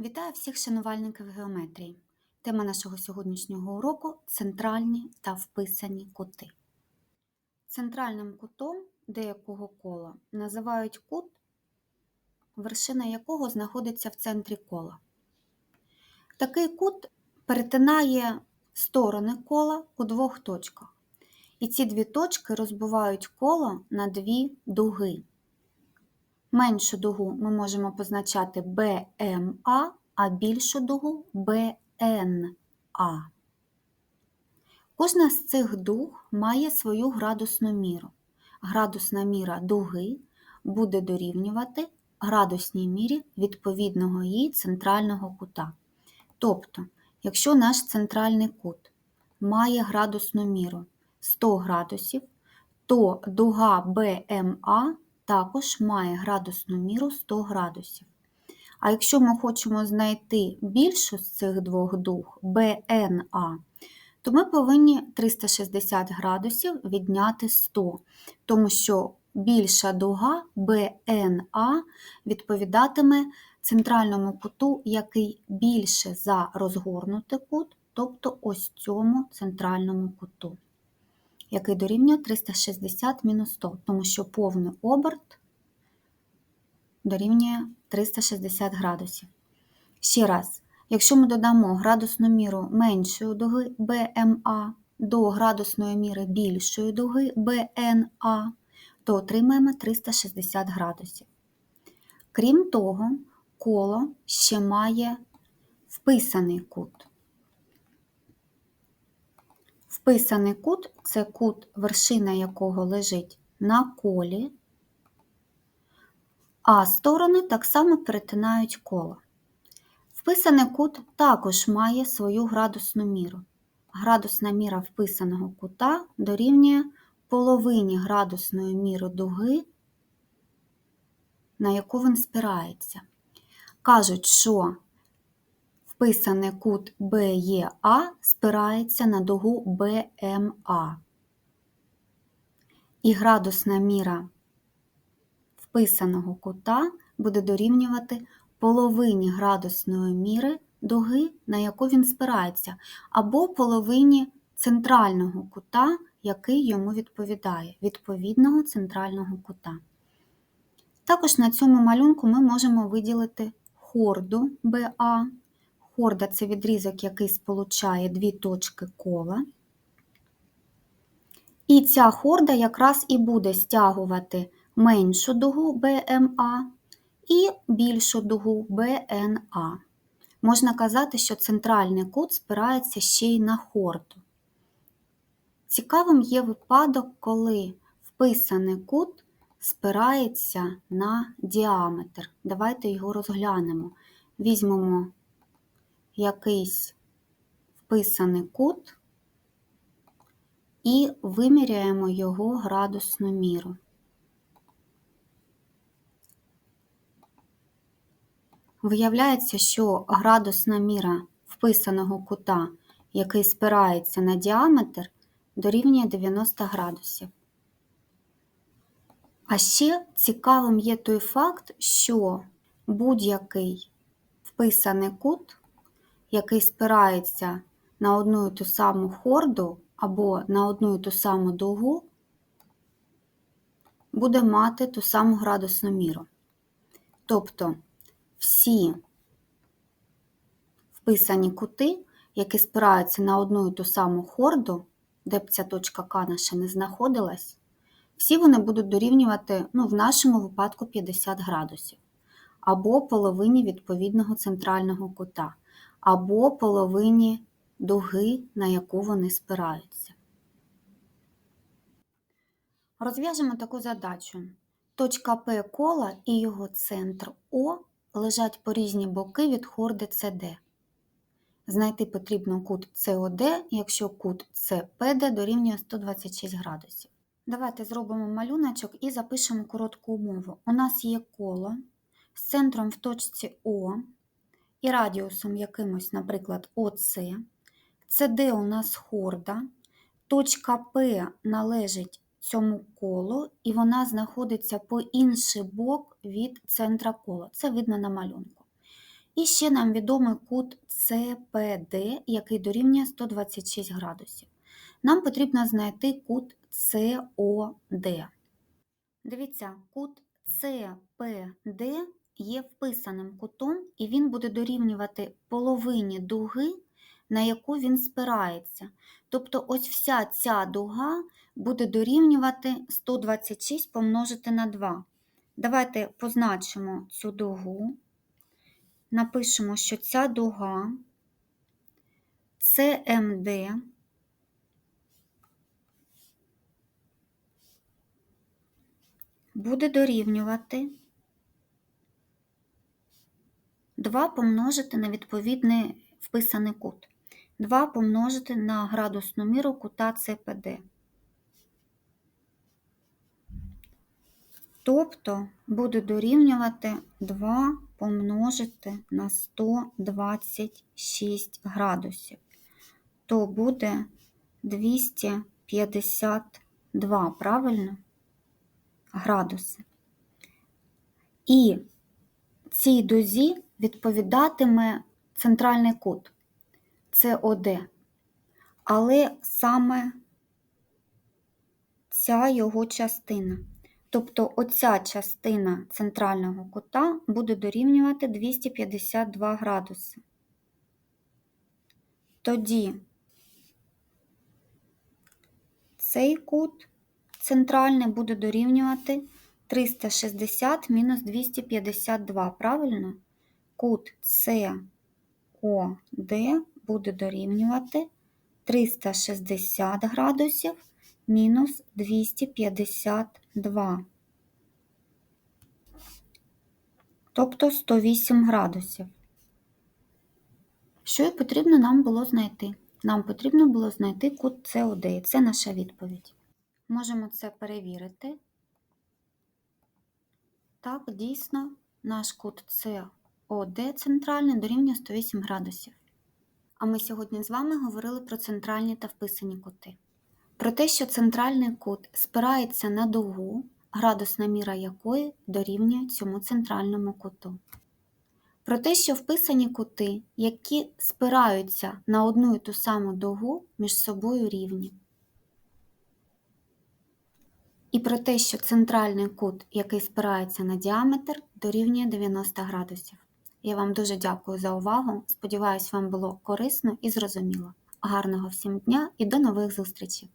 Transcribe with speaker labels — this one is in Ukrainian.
Speaker 1: Вітаю всіх шанувальників геометрії. Тема нашого сьогоднішнього уроку центральні та вписані кути. Центральним кутом деякого кола називають кут, вершина якого знаходиться в центрі кола. Такий кут перетинає сторони кола у двох точках. І ці дві точки розбивають коло на дві дуги. Меншу дугу ми можемо позначати BMA, а більшу дугу BNA. Кожна з цих дуг має свою градусну міру. Градусна міра дуги буде дорівнювати градусній мірі відповідного її центрального кута. Тобто, якщо наш центральний кут має градусну міру 100 градусів, то дуга BMA також має градусну міру 100 градусів. А якщо ми хочемо знайти більшу з цих двох дуг BNA, то ми повинні 360 градусів відняти 100, тому що більша дуга BNA відповідатиме центральному куту, який більше за розгорнутий кут, тобто ось цьому центральному куту який дорівнює 360 мінус 100, тому що повний оберт дорівнює 360 градусів. Ще раз, якщо ми додамо градусну міру меншої дуги BMA до градусної міри більшої дуги BNA, то отримаємо 360 градусів. Крім того, коло ще має вписаний кут. Вписаний кут це кут, вершина якого лежить на колі, а сторони так само перетинають коло. Вписаний кут також має свою градусну міру. Градусна міра вписаного кута дорівнює половині градусної міри дуги, на яку він спирається. Кажуть, що Вписаний кут BEA спирається на дугу BMA. І градусна міра вписаного кута буде дорівнювати половині градусної міри дуги, на яку він спирається, або половині центрального кута, який йому відповідає, відповідного центрального кута. Також на цьому малюнку ми можемо виділити хорду BA. Хорда це відрізок, який сполучає дві точки кола. І ця хорда якраз і буде стягувати меншу дугу BMA і більшу дугу BNA. Можна казати, що центральний кут спирається ще й на хорду. Цікавим є випадок, коли вписаний кут спирається на діаметр. Давайте його розглянемо. Візьмемо якийсь вписаний кут і виміряємо його градусну міру. Виявляється, що градусна міра вписаного кута, який спирається на діаметр, дорівнює 90 градусів. А ще цікавим є той факт, що будь-який вписаний кут який спирається на одну і ту саму хорду або на одну і ту саму дугу, буде мати ту саму градусну міру. Тобто всі вписані кути, які спираються на одну і ту саму хорду, де б ця точка К наша не знаходилась, всі вони будуть дорівнювати, ну, в нашому випадку 50 градусів, або половині відповідного центрального кута або половині дуги, на яку вони спираються. Розв'яжемо таку задачу. Точка П кола і його центр О лежать по різні боки від хорди CD. Знайти потрібно кут СОД, якщо кут СПД дорівнює 126 градусів. Давайте зробимо малюночок і запишемо коротку умову. У нас є коло з центром в точці О і радіусом якимось, наприклад, ОС. Це де у нас хорда. Точка П належить цьому колу, і вона знаходиться по інший бок від центра кола. Це видно на малюнку. І ще нам відомий кут СПД, який дорівнює 126 градусів. Нам потрібно знайти кут СОД. Дивіться, кут СПД є вписаним кутом, і він буде дорівнювати половині дуги, на яку він спирається. Тобто ось вся ця дуга буде дорівнювати 126 помножити на 2. Давайте позначимо цю дугу. Напишемо, що ця дуга СМД буде дорівнювати 2 помножити на відповідний вписаний кут. 2 помножити на градусну міру кута ЦПД. Тобто буде дорівнювати 2 помножити на 126 градусів. То буде 252, правильно? Градуси. І цій дозі відповідатиме центральний кут СОД. Але саме ця його частина. Тобто оця частина центрального кута буде дорівнювати 252 градуси. Тоді цей кут центральний буде дорівнювати 360 мінус 252, правильно? Кут СОД буде дорівнювати 360 градусів мінус 252. Тобто 108 градусів. Що і потрібно нам було знайти? Нам потрібно було знайти кут СОД, це наша відповідь. Можемо це перевірити. Так, дійсно, наш кут СОД центральний дорівнює 108 градусів. А ми сьогодні з вами говорили про центральні та вписані кути. Про те, що центральний кут спирається на дугу, градусна міра якої дорівнює цьому центральному куту. Про те, що вписані кути, які спираються на одну і ту саму дугу, між собою рівні. І про те, що центральний кут, який спирається на діаметр, дорівнює 90 градусів. Я вам дуже дякую за увагу. Сподіваюсь, вам було корисно і зрозуміло. Гарного всім дня і до нових зустрічей!